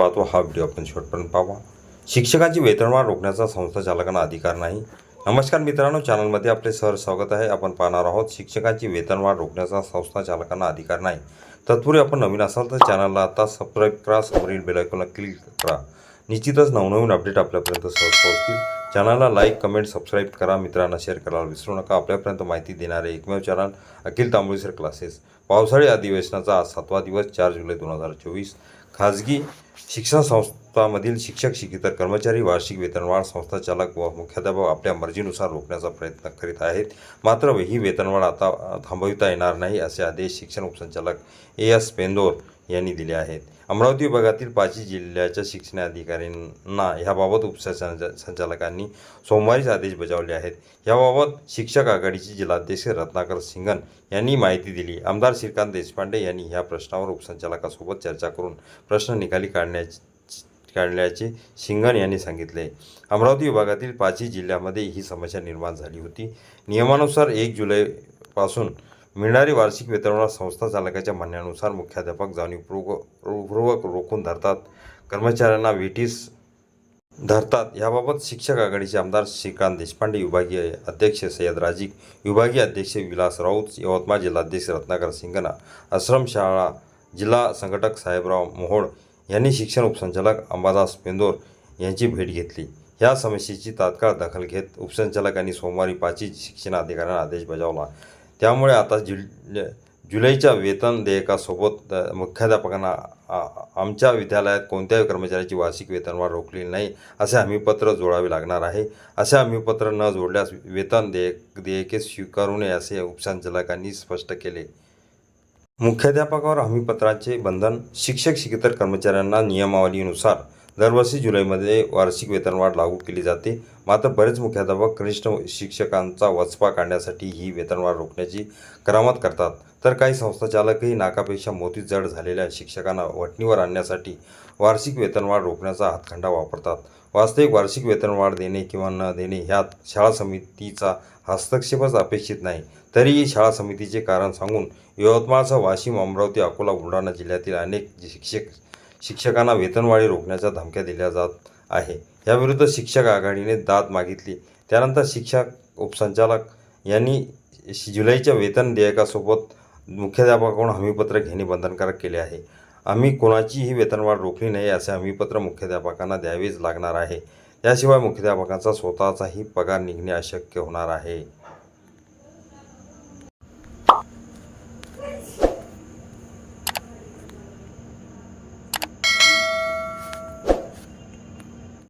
पाहतो हा व्हिडिओ आपण शेवटपर्यंत पाहावा शिक्षकांची वेतनवाढ रोखण्याचा संस्था चालकांना अधिकार नाही. नमस्कार मित्रांनो चॅनलमध्ये आपले सर स्वागत आहे. आपण पाहणार आहोत शिक्षकांची वेतनवाढ रोखण्याचा संस्था चालकांना अधिकार नाही. तत्पूर्वी आपण नवीन असाल तर चॅनलला आता सबस्क्राईब करा. समोरील बेलायकॉनला क्लिक करा. निश्चितच नवनवीन अपडेट आपल्यापर्यंत सहज पोहोचतील. चॅनलला लाईक कमेंट सबस्क्राईब करा. मित्रांना शेअर करायला विसरू नका. आपल्यापर्यंत माहिती देणारे एकमेव चॅनल अखिल तांबोळीसर क्लासेस पावसाळी अधिवेशनाचा आज सातवा दिवस चार जुलै दोन हजार चोवीस. खाजगी शिक्षण संस्थांमधील शिक्षक शिक्षितर कर्मचारी वार्षिक वेतनवाढ संस्था चालक व मुख्याध्यापक आपल्या मर्जीनुसार रोखण्याचा प्रयत्न करीत आहेत. मात्र ही वेतनवाढ आता थांबविता येणार नाही असे आदेश शिक्षण उपसंचालक ए एस पेंदोर यांनी दिले आहेत. अमरावती विभागातील पाचही जिल्ह्याच्या शिक्षणाधिकाऱ्यांना ह्याबाबत उपसंचा संचालकांनी सोमवारीच आदेश बजावले आहेत. याबाबत शिक्षक आघाडीचे जिल्हाध्यक्ष रत्नाकर सिंगन यांनी माहिती दिली. आमदार श्रीकांत देशपांडे यांनी ह्या प्रश्नावर उपसंचालकासोबत चर्चा करून प्रश्न निकाली काढण्याची काढल्याचे शिंगण यांनी सांगितले. अमरावती विभागातील पाचही जिल्ह्यामध्ये ही समस्या निर्माण झाली होती. नियमानुसार एक जुलैपासून मिळणारी वार्षिक वेतनवाढ संस्था चालकाच्या म्हणण्यानुसार मुख्याध्यापक जाणीवपूर्वक रोखून धरतात. कर्मचाऱ्यांना वेठीस धरतात. याबाबत शिक्षक आघाडीचे आमदार श्रीकांत देशपांडे विभागीय अध्यक्ष सय्यद राजीक विभागीय अध्यक्ष विलास राऊत यवतमाळ जिल्हाध्यक्ष रत्नाकर सिंगना आश्रमशाळा जिल्हा संघटक साहेबराव मोहोळ यांनी शिक्षण उपसंचालक अंबादास पेंदोर यांची भेट घेतली. या समस्येची तात्काळ दखल घेत उपसंचालकांनी सोमवारी पाचही शिक्षणाधिकाऱ्यांना आदेश बजावला. त्यामुळे आता जुल जुलैच्या वेतन देयकासोबत मुख्याध्यापकांना आमच्या विद्यालयात कोणत्याही कर्मचाऱ्याची वार्षिक वेतनवाढ रोखली नाही असे हमीपत्र जोडावे लागणार आहे. असे हमीपत्र न जोडल्यास वेतन देयक देयके स्वीकारू नये असे उपसंचालकांनी स्पष्ट केले. मुख्याध्यापकावर हमीपत्राचे बंधन शिक्षक शिकेतर कर्मचाऱ्यांना नियमावलीनुसार दरवर्षी जुलैमध्ये वार्षिक वेतनवाढ लागू केली जाते. मात्र बरेच मुख्याध्यापक कनिष्ठ शिक्षकांचा वचपा काढण्यासाठी ही वेतनवाढ रोखण्याची करामत करतात. तर काही संस्थाचालकही नाकापेक्षा मोती जड झालेल्या शिक्षकांना वटणीवर आणण्यासाठी वार्षिक वेतनवाढ रोखण्याचा हातखंडा वापरतात. वास्तविक वार्षिक वेतनवाढ देणे किंवा न देणे ह्यात शाळा समितीचा हस्तक्षेपच अपेक्षित नाही. तरीही शाळा समितीचे कारण सांगून यवतमाळसह वाशिम अमरावती अकोला बुलढाणा जिल्ह्यातील अनेक शिक्षक शिक्षकांना वेतनवाढी रोखण्याच्या धमक्या दिल्या जात आहे. याविरुद्ध शिक्षक आघाडीने दाद मागितली. त्यानंतर शिक्षक उपसंचालक यांनी जुलैच्या वेतन देयकासोबत मुख्याध्यापकाकडून हमीपत्र घेणे बंधनकारक केले आहे. आम्ही कोणाचीही वेतनवाढ रोखली नाही असे हमीपत्र मुख्याध्यापकांना द्यावेच लागणार आहे. याशिवाय मुख्याध्यापकांचा स्वतःचाही पगार निघणे अशक्य होणार आहे.